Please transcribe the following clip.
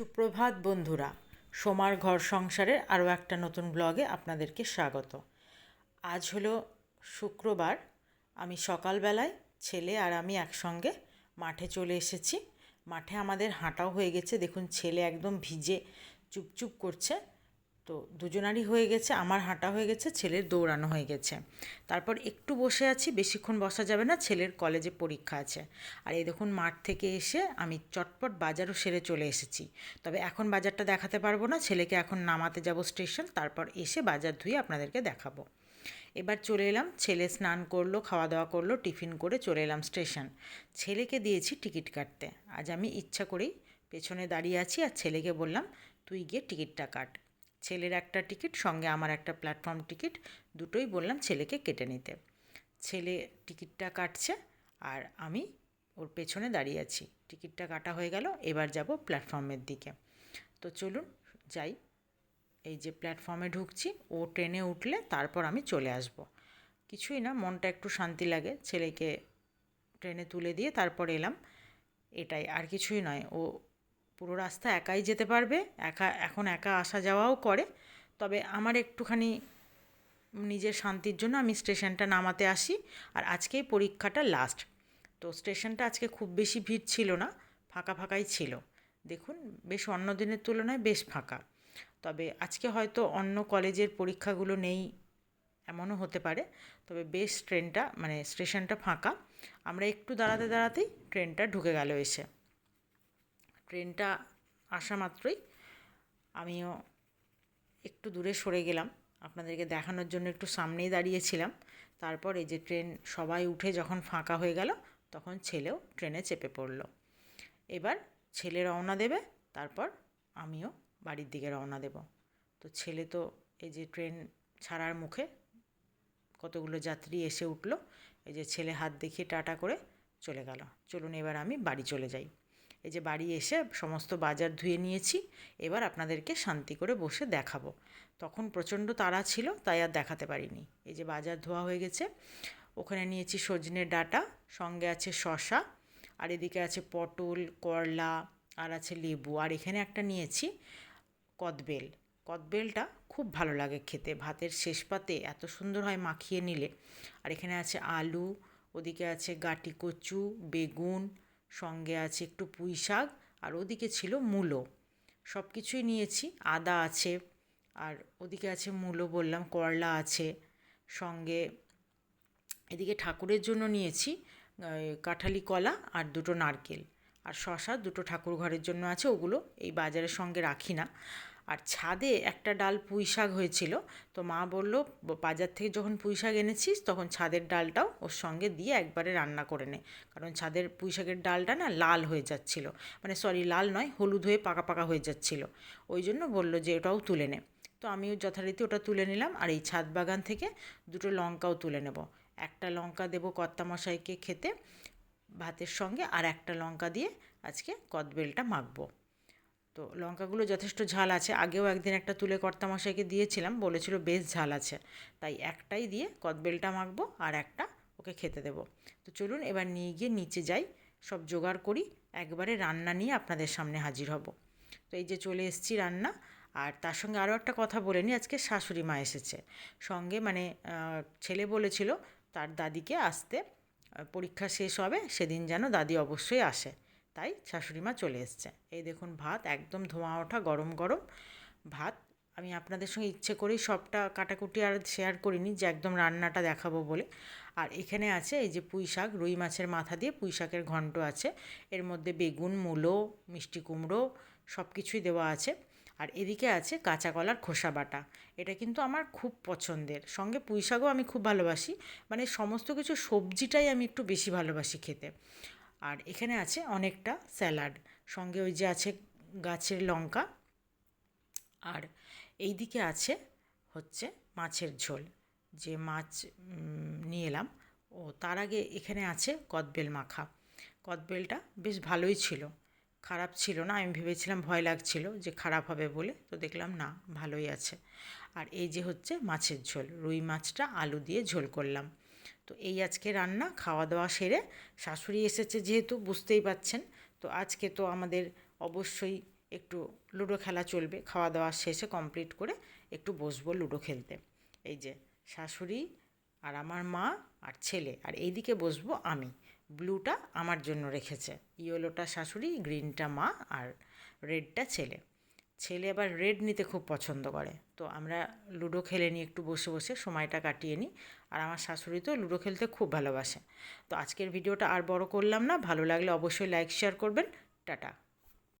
সুপ্রভাত বন্ধুরা, সোমার ঘর সংসারের আরও একটা নতুন ব্লগে আপনাদেরকে স্বাগত। আজ হলো শুক্রবার, আমি সকালবেলায় ছেলে আর আমি একসঙ্গে মাঠে চলে এসেছি। মাঠে আমাদের হাঁটাও হয়ে গেছে। দেখুন, ছেলে একদম ভিজে, চুপচুপ করছে। তো দুজনারই হয়ে গেছে, আমার হাঁটা হয়ে গেছে, ছেলের দৌড়ানো হয়ে গেছে। তারপর একটু বসে আছি, বেশিক্ষণ বসা যাবে না, ছেলের কলেজে পরীক্ষা আছে। আর এই দেখুন মাঠ থেকে এসে আমি চটপট বাজারও সেরে চলে এসেছি। তবে এখন বাজারটা দেখাতে পারব না, ছেলেকে এখন নামাতে যাব স্টেশন, তারপর এসে বাজার ধুয়ে আপনাদেরকে দেখাবো। এবার চলে এলাম, ছেলে স্নান করল খাওয়া দাওয়া করল, টিফিন করে চলে এলাম স্টেশন। ছেলেকে দিয়েছি টিকিট কাটতে। আজ আমি ইচ্ছা করেই পেছনে দাঁড়িয়ে আছি আর ছেলেকে বললাম, তুই গিয়ে টিকিটটা কাট। ছেলের একটা টিকিট, সঙ্গে আমার একটা প্ল্যাটফর্ম টিকিট, দুটোই বললাম ছেলেকে কেটে নিতে। ছেলে টিকিটটা কাটছে আর আমি ওর পেছনে দাঁড়িয়ে আছি। টিকিটটা কাটা হয়ে গেল, এবার যাব প্ল্যাটফর্মের দিকে। তো চলুন যাই। এই যে প্ল্যাটফর্মে ঢুকছি, ও ট্রেনে উঠলে তারপর আমি চলে আসব। কিছুই না, মনটা একটু শান্তি লাগে। ছেলেকে ট্রেনে তুলে দিয়ে তারপর এলাম। এটাই, আর কিছুই নয়। ও পুরো রাস্তা একাই যেতে পারবে, একা, এখন একা আসা যাওয়াও করে। তবে আমার একটুখানি নিজের শান্তির জন্য আমি স্টেশনটা নামাতে আসি, আর আজকেই পরীক্ষাটা লাস্ট তো স্টেশনটা আজকে খুব বেশি ভিড় ছিল না, ফাঁকা ফাঁকাই ছিল। দেখুন, বেশ অন্য দিনের তুলনায় বেশ ফাঁকা। তবে আজকে হয়তো অন্য কলেজের পরীক্ষাগুলো নেই, এমনও হতে পারে। তবে বেশ ট্রেনটা মানে স্টেশনটা ফাঁকা। আমরা একটু দাঁড়াতে দাঁড়াতেই ট্রেনটা ঢুকে গেল এসে। ট্রেনটা আসা মাত্রই। আমিও একটু দূরে সরে গেলাম। আপনাদেরকে দেখানোর জন্য একটু সামনেই দাঁড়িয়েছিলাম। তারপর এই যে ট্রেন সবাই উঠে যখন ফাঁকা হয়ে গেল, তখন ছেলেও ট্রেনে চেপে পড়ল। এবার ছেলে রওনা দেবে, তারপর আমিও বাড়ির দিকে রওনা দেব। তো ছেলে তো এই যে ট্রেন ছাড়ার মুখে কতগুলো যাত্রী এসে উঠল, এই যে ছেলে হাত দেখিয়ে টাটা করে চলে গেল। চলুন এবার আমি বাড়ি চলে যাই। এই যে বাড়ি এসে সমস্ত বাজার ধুয়ে নিয়েছি, এবার আপনাদেরকে শান্তি করে বসে দেখাবো। তখন প্রচণ্ড তাড়া ছিল, তাই আর দেখাতে পারিনি। এই যে বাজার ধোয়া হয়ে গেছে, ওখানে নিয়েছি সজনের ডাটা, সঙ্গে আছে শশা আর এদিকে আছে পটল, করলা, আর আছে লেবু, আর এখানে একটা নিয়েছি কদবেল। কদবেলটা খুব ভালো লাগে খেতে, ভাতের শেষ পাতে এত সুন্দর হয় মাখিয়ে নিলে। আর এখানে আছে আলু, ওদিকে আছে গাটি কচু, বেগুন সঙ্গে আছে একটু পুঁই শাক আর ওদিকে ছিল মূলো। সব কিছুই নিয়েছি, আদা আছে আর ওদিকে আছে মূলো বললাম, করলা আছে। সঙ্গে এদিকে ঠাকুরের জন্য নিয়েছি কাঁঠালি কলা আর দুটো নারকেল। আর শশা দুটো ঠাকুর ঘরের জন্য আছে, ওগুলো এই বাজারের সঙ্গে রাখি না। আর ছাদে একটা ডাল পুঁই শাক হয়েছিল। তো মা বলল বাজার থেকে যখন পুঁই শাক এনেছিস, তখন ছাদের ডালটাও ওর সঙ্গে দিয়ে একবারে রান্না করে নে। কারণ ছাদের পুঁই শাকের ডালটা না লাল হয়ে যাচ্ছিল। মানে সরি, লাল নয়, হলুদ হয়ে পাকা পাকা হয়ে যাচ্ছিল। ওই জন্য বলল যে ওটাও তুলে নে। তো আমিও যথারীতি ওটা তুলে নিলাম আর এই ছাদ বাগান থেকে দুটো লঙ্কাও তুলে নেব। একটা লঙ্কা দেবো কর্তামশাইকে খেতে, ভাতের সঙ্গে, আর একটা লঙ্কা দিয়ে আজকে কদবেলটা মাখবো। তো লঙ্কাগুলো যথেষ্ট ঝাল আছে। আগেও একদিন একটা তুলে কর্তামশাইকে দিয়েছিলাম, বলেছিল বেশ ঝাল আছে। তাই একটাই দিয়ে কদবেলটা মাখবো আর একটা ওকে খেতে দেবো। তো চলুন এবার নিয়ে গিয়ে নিচে যাই, সব জোগাড় করি, একবারে রান্না নিয়ে আপনাদের সামনে হাজির হব। তো এই যে চলে এসেছি রান্না, আর তার সঙ্গে আরও একটা কথা বলে নিই, আজকে শাশুড়ি মা এসেছে। সঙ্গে মানে ছেলে বলেছিল তার দাদিকে আসতে, পরীক্ষা শেষ হবে, সেদিন যেন দাদি অবশ্যই আসে। তাই শাশুড়ি মা চলে এসছে। এই দেখুন ভাত একদম ধোঁয়া ওঠা, গরম গরম। ভাত, আমি আপনাদের সঙ্গে ইচ্ছে করেই সবটা কাটাকুটি আর শেয়ার করিনি যে একদম রান্নাটা দেখাবো বলে। আর এখানে আছে এই যে পুঁই শাক, রুই মাছের মাথা দিয়ে পুঁই শাকের ঘন্ট আছে। এর মধ্যে বেগুন, মূলো, মিষ্টি কুমড়ো সব কিছুই দেওয়া আছে। আর এদিকে আছে কাঁচা কলার খোসা বাটা। এটা কিন্তু আমার খুব পছন্দের। সঙ্গে পুঁই শাকও আমি খুব ভালোবাসি। মানে সমস্ত কিছু সবজিটাই আমি একটু বেশি ভালোবাসি খেতে। আর এখানে আছে অনেকটা স্যালাড। সঙ্গে ওই যে আছে গাছের লঙ্কা। আর এই দিকে আছে হচ্ছে মাছের ঝোল। যে মাছ নিয়ে এলাম। ও, তার আগে এখানে আছে কদবেল মাখা। কদবেলটা বেশ ভালোই ছিল। খারাপ ছিল না। আমি ভেবেছিলাম ভয় লাগছিল যে খারাপ হবে বলে। তো দেখলাম না, ভালোই আছে। আর এই যে হচ্ছে মাছের ঝোল। রুই মাছটা আলু দিয়ে ঝোল করলাম। তো এই আজকে রান্না খাওয়া দাওয়া সেরে শাশুড়ি এসেছে যেহেতু বুঝতেই পাচ্ছেন। তো আজকে তো আমাদের অবশ্যই একটু লুডো খেলা চলবে। খাওয়া দাওয়া শেষে কমপ্লিট করে একটু বসবো লুডো খেলতে। এই যে শাশুড়ি আর আমার মা আর ছেলে আর এইদিকে বসবো আমি। ব্লুটা আমার জন্য রেখেছে। ইয়েলোটা শাশুড়ি, গ্রিনটা মা আর রেডটা ছেলে। ছেলে আবার রেড নিতে খুব পছন্দ করে। তো আমরা লুডো খেলে নিই একটু বসে বসে সময়টা কাটিয়ে নিই। আর আমার শাশুড়ি তো লুডো খেলতে খুব ভালোবাসে। তো আজকের ভিডিওটা আর বড় করলাম না। ভালো লাগলে অবশ্যই লাইক শেয়ার করবেন। টাটা।